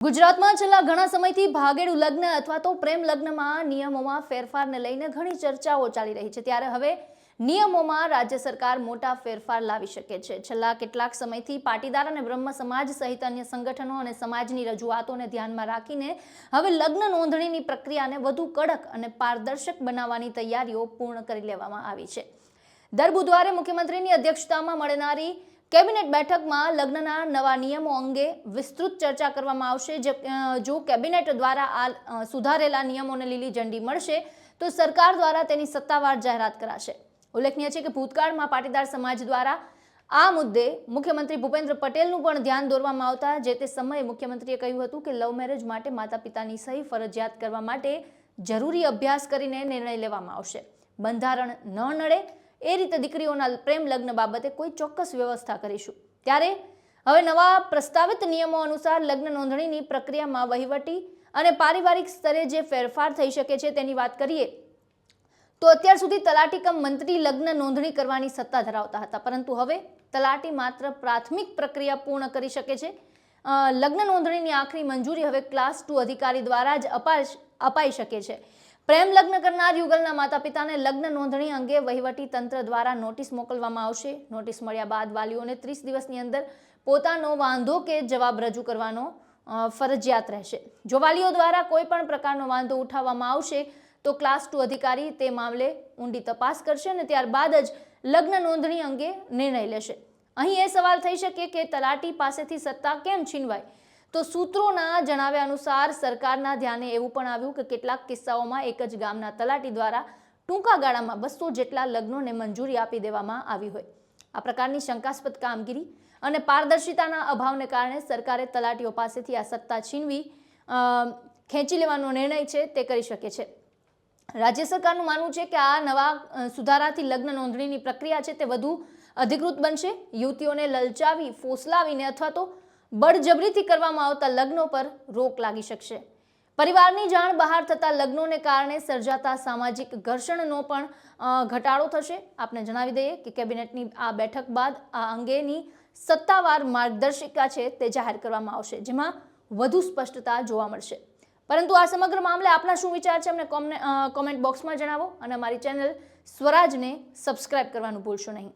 ગુજરાતમાં છેલ્લા ઘણા સમયથી ભાગેડુ લગ્ન અથવા તો પ્રેમ લગ્નમાં નિયમોમાં ફેરફારને લઈને ઘણી ચર્ચાઓ ચાલી રહી છે. ત્યારે હવે નિયમોમાં રાજ્ય સરકાર મોટા ફેરફાર લાવી શકે છે. છેલ્લા કેટલાક સમયથી પાટીદાર અને બ્રહ્મ સમાજ સહિત અન્ય સંગઠનો અને સમાજની રજૂઆતોને ધ્યાનમાં રાખીને હવે લગ્ન નોંધણીની પ્રક્રિયાને વધુ કડક અને પારદર્શક બનાવવાની તૈયારીઓ પૂર્ણ કરી લેવામાં આવી છે. દર બુધવારે મુખ્યમંત્રીની અધ્યક્ષતામાં મળનારી કેબિનેટ બેઠકમાં લગ્નના નવા નિયમો અંગે વિસ્તૃત ચર્ચા કરવામાં આવશે. જે કેબિનેટ દ્વારા આ સુધારેલા નિયમોને લીલી ઝંડી મળશે, તો સરકાર દ્વારા તેની સત્તાવાર જાહેરાત કરાશે. ઉલ્લેખનીય છે કે ભૂતકાળમાં પાટીદાર સમાજ દ્વારા આ મુદ્દે મુખ્યમંત્રી ભૂપેન્દ્ર પટેલનું પણ ધ્યાન દોરવામાં આવતા, જે તે સમયે મુખ્યમંત્રીએ કહ્યું હતું કે લવ મેરેજ માટે માતા પિતાની સહી ફરજિયાત કરવા માટે જરૂરી અભ્યાસ કરીને નિર્ણય લેવામાં આવશે. બંધારણ ન નડે એ રીતે દીકરીઓના પ્રેમ લગ્ન બાબતે કોઈ ચોક્કસ વ્યવસ્થા કરીશું. ત્યારે હવે નવા પ્રસ્તાવિત નિયમો અનુસાર લગ્ન નોંધણીની પ્રક્રિયામાં વહીવટી અને પારિવારિક સ્તરે જે ફેરફાર થઈ શકે છે તેની વાત કરીએ, તો અત્યાર સુધી તલાટી કમ મંત્રી લગ્ન નોંધણી કરવાની સત્તા ધરાવતા હતા. પરંતુ હવે તલાટી માત્ર પ્રાથમિક પ્રક્રિયા પૂર્ણ કરી શકે છે. લગ્ન નોંધણીની આખરી મંજૂરી હવે ક્લાસ ટુ અધિકારી દ્વારા જ અપાશ અપાઈ શકે છે. પ્રેમ લગ્ન કરનાર યુગલના માતા પિતાને લગ્ન નોંધણી અંગે વહીવટી તંત્ર દ્વારા નોટિસ મોકલવામાં આવશે. નોટિસ મળ્યા બાદ વાલીઓને ત્રીસ દિવસની અંદર પોતાનો વાંધો કે જવાબ રજૂ કરવાનો ફરજિયાત રહેશે. જો વાલીઓ દ્વારા કોઈ પણ પ્રકારનો વાંધો ઉઠાવવામાં આવશે, તો ક્લાસ ટુ અધિકારી તે મામલે ઊંડી તપાસ કરશે અને ત્યારબાદ જ લગ્ન નોંધણી અંગે નિર્ણય લેશે. અહીં એ સવાલ થઈ શકે કે તલાટી પાસેથી સત્તા કેમ છીનવાય? તો સૂત્રોના જણાવ્યા અનુસાર સરકારના ધ્યાને એવું પણ આવ્યું કે કેટલાક કિસ્સાઓમાં એક જ ગામના તલાટી દ્વારા ટૂંકા ગાળામાં બસો જેટલા લગ્નોને મંજૂરી આપી દેવામાં આવી હોય. આ પ્રકારની શંકાસ્પદ કામગીરી અને પારદર્શિતાના અભાવને કારણે સરકારે તલાટીઓ પાસેથી આ સત્તા છીનવી ખેંચી લેવાનો નિર્ણય છે તે કરી શકે છે. રાજ્ય સરકારનું માનવું છે કે આ નવા સુધારાથી લગ્ન નોંધણીની પ્રક્રિયા છે તે વધુ અધિકૃત બનશે. યુવતીઓને લલચાવી, ફોસલાવીને અથવા તો બળજબરીથી કરવામાં આવતા લગ્નો પર રોક લાગી શકશે. પરિવારની જાણ બહાર થતા લગ્નોને કારણે સર્જાતા સામાજિક ઘર્ષણનો પણ ઘટાડો થશે. આપને જણાવી દઈએ કે કેબિનેટની આ બેઠક બાદ આ અંગેની સત્તાવાર માર્ગદર્શિકા છે તે જાહેર કરવામાં આવશે, જેમાં વધુ સ્પષ્ટતા જોવા મળશે. પરંતુ આ સમગ્ર મામલે આપના શું વિચાર છે? અમને કોમને- કોમેન્ટ બોક્સમાં જણાવો અને અમારી ચેનલ સ્વરાજને સબસ્ક્રાઇબ કરવાનું ભૂલશો નહીં.